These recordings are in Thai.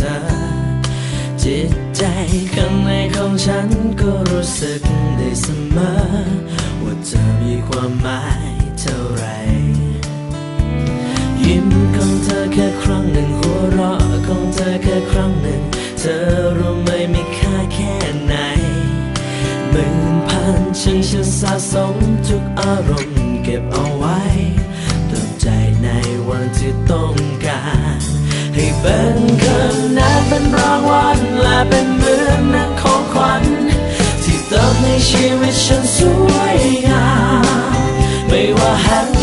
ธอ จิตใจข้างในของฉันก็รู้สึกได้เสมอ ว่าเธอมีความหมายเท่าไร ยิ้มของเธอแค่ครั้งหนึ่งหัวเราะของเธอแค่ครั้งหนึ่ง เธอรู้ไหมมีค่าแค่ไหนหมื่นพันช่าฉันสะสมทุกอารมณ์เก็บเอาไว้เติมใจในวันที่ต้อง เป็นคืนนัดเป็นรางวัลและเป็นเหมือนนักของขวัญที่เติมในชีวิตฉันสวยงามไม่ว่าแห่ง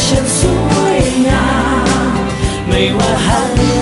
像素不一样，每ไว้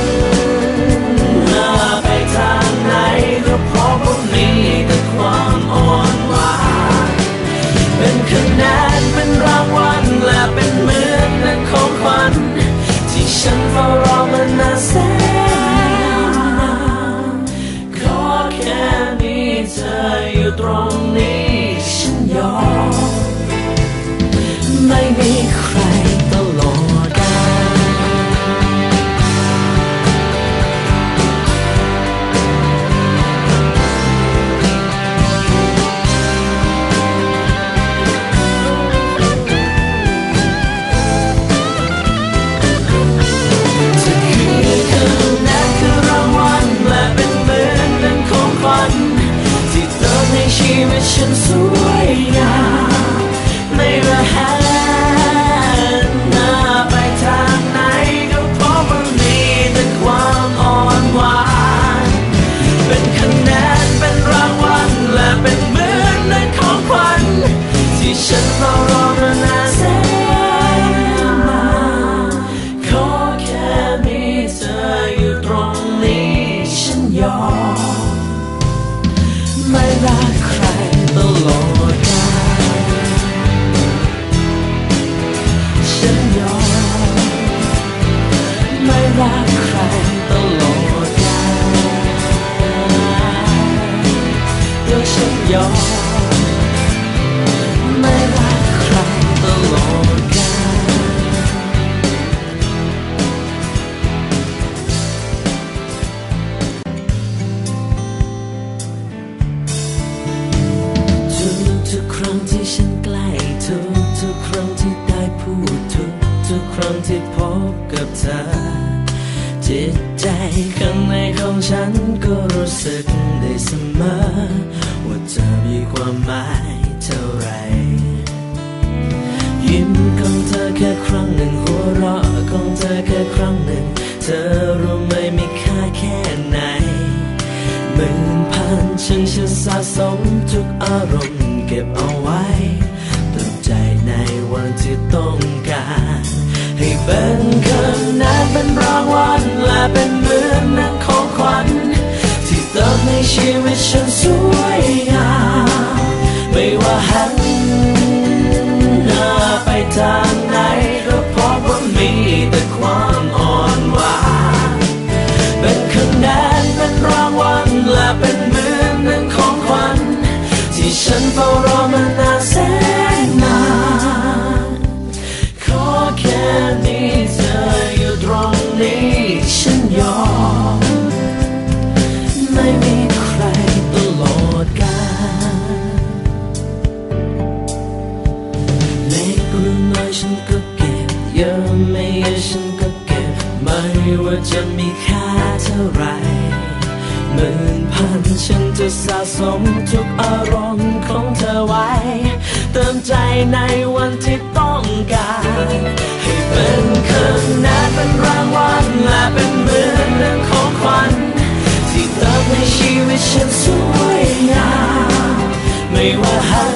กับเธอ จิตใจข้างในของฉันก็รู้สึกได้เสมอ ว่าเธอมีความหมายเท่าไร ยิ้มของเธอแค่ครั้งหนึ่งหัวเราะของเธอแค่ครั้งหนึ่ง เธอรู้ไหมมีค่าแค่ไหนหมื่นพันฉันฉันสะสมทุกอารมณ์เก็บเอาไว้ เป็นเหมือนนังของขวัญ ที่เติมในชีวิตฉันสวยงามไม่ว่าหั ว่าจะมีค่าเท่าไรหมื่นพันฉันจะสะสมทุกอารมณ์ของเธอไว้ เติมใจในวันที่ต้องการ ให้เป็นคืนนั้นเป็นรางวัลและเป็นเหมือนเรื่องของขวัญที่เติมให้ชีวิตฉันสวยงามไม่ว่าหันห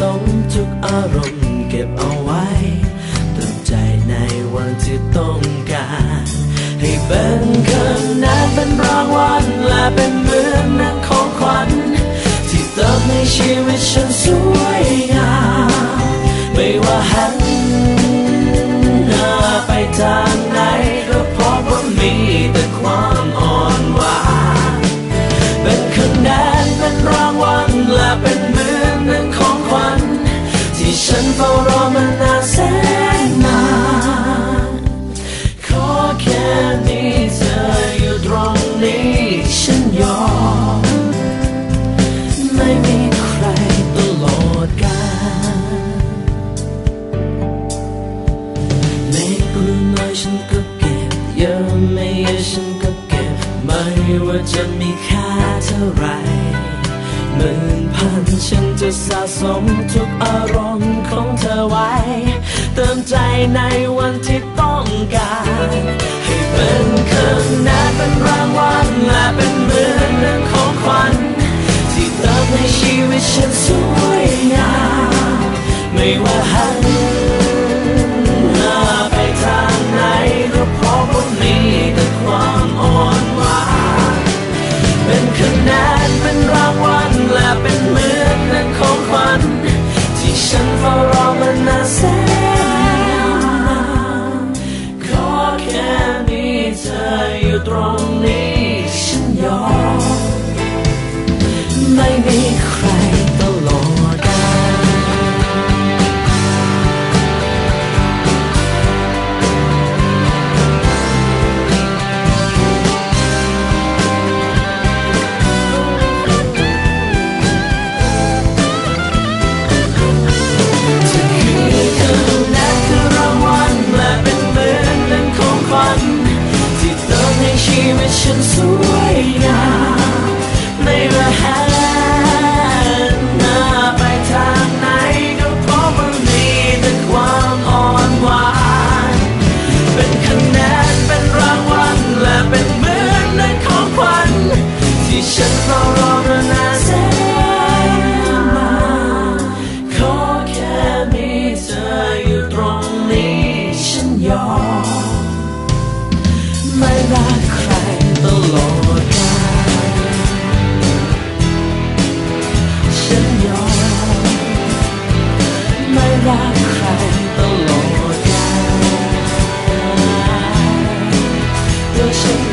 สมทุกอารมณ์เก็บเอาไว้เติมใจในวันที่ต้องการ ให้เป็นคืนนั้นเป็นรางวัลและเป็นเหมือนนักของขวัญ ที่เติมให้ชีวิตฉันสวยงามไม่ว่าหันหน้าไปทาง จะมีค่าเท่าไรหมื่นพันฉันจะสะสมทุกอารมณ์ของเธอไว้ เติมใจในวันที่ต้องการ ให้เป็นเคืนนั้นเป็นรางวัลและเป็นเหมือนเรื่องของขวัญที่เติมให้ชีวิตฉันสวยงามไม่ว่าหัน ลและเป็นเหมือนเรื่องของขวัญที่ฉันเฝ้ารอมานานแสนนานขอแค่นี้เธออยู่ตรงนี้ฉันยอม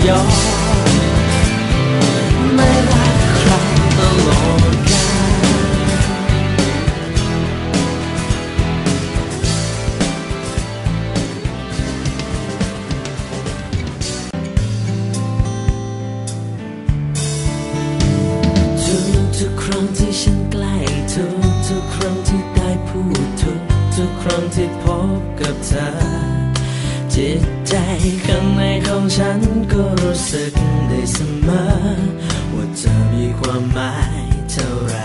ยอมไม่รักใครตลอดกาลทุกทุกครั้งที่ฉันใกล้ทุกทุกครั้งที่ได้พูดทุกทุกครั้งที่พบกับเธอ จิตใจข้างในของฉันก็รู้สึกได้เสมอ ว่าเธอมีความหมายเท่าไร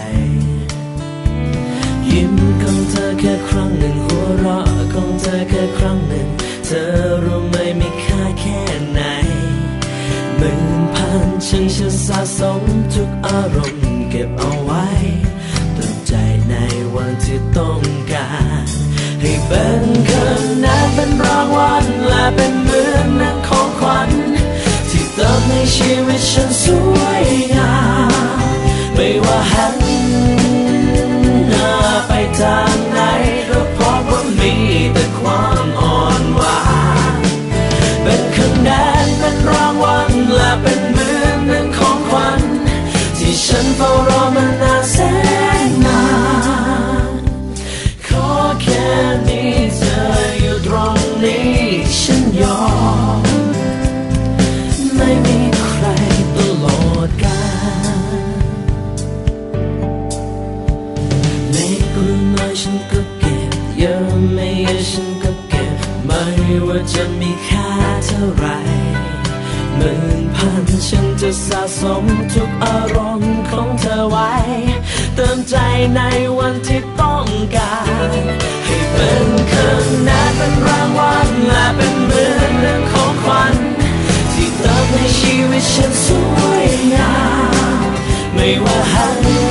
ยิ้มของเธอแค่ครั้งหนึ่งหัวเราะของเธอแค่ครั้งหนึ่ง เธอรู้ไหมมีค่าแค่ไหนหมื่นพันฉันสะสมทุกอารมณ์เก็บเอาไว้เติมใจในวันที่ต้องการ เป็นคืนนั้นเป็นรางวัลและเป็นเหมือนนักของขวัญที่เติมให้ชีวิตฉันสวยงามไม่ว่าหันหน้าไปทางไหนก็พบว่ามีแต่ความอ่อนหวานเป็นคะแนนเป็นรางวัลและเป็นเหมือนหนึ่งของขวัญที่ฉัน จะมีค่าเท่าไรหมื่นพันฉันจะสะสมทุกอารมณ์ของเธอไว้ เติมใจในวันที่ต้องการ ให้เป็นคืนนั้นเป็นรางวัลและเป็นเหมือนเรื่องของขวัญที่เติมให้ชีวิตฉันสวยงามไม่ว่าหัน